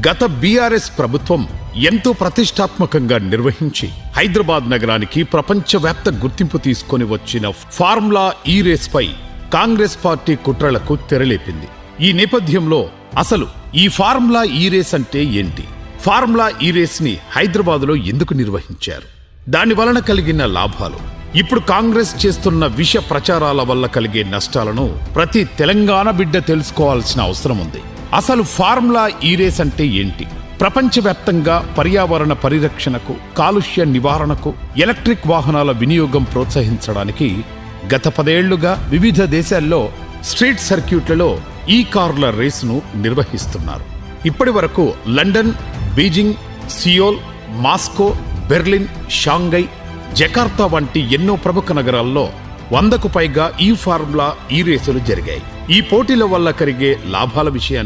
గత బీఆర్ఎస్ ప్రభుత్వం ఎంతో ప్రతిష్టాత్మకంగా నిర్వహించి హైదరాబాద్ నగరానికి ప్రపంచవ్యాప్త గుర్తింపు తీసుకొని వచ్చిన ఫార్ములా ఈ రేస్ పై కాంగ్రెస్ పార్టీ కుట్రలకు తెరలేపింది. ఈ నేపథ్యంలో అసలు ఈ ఫార్ములా ఈ రేస్ అంటే ఏంటి? ఫార్ములా ఈ రేస్ని హైదరాబాద్లో ఎందుకు నిర్వహించారు? దాని వలన కలిగిన లాభాలు? ఇప్పుడు కాంగ్రెస్ చేస్తున్న విష ప్రచారాల వల్ల కలిగే నష్టాలను ప్రతి తెలంగాణ బిడ్డ తెలుసుకోవాల్సిన అవసరం ఉంది. అసలు ఫార్ములా ఈ రేస్ అంటే ఏంటి? ప్రపంచవ్యాప్తంగా పర్యావరణ పరిరక్షణకు కాలుష్య నివారణకు ఎలక్ట్రిక్ వాహనాల వినియోగం ప్రోత్సహించడానికి గత పదేళ్ళుగా వివిధ దేశాల్లో స్ట్రీట్ సర్క్యూట్లలో ఈ కార్ల రేసును నిర్వహిస్తున్నారు. ఇప్పటి వరకు London Beijing Seoul Moscow Berlin Shanghai Jakarta వంటి ఎన్నో ప్రముఖ నగరాల్లో వందకు పైగా ఈ ఫార్ములా ఈ రేసులు జరిగాయి. ఈ పోటీల వల్ల కలిగే లాభాల విషయాన్ని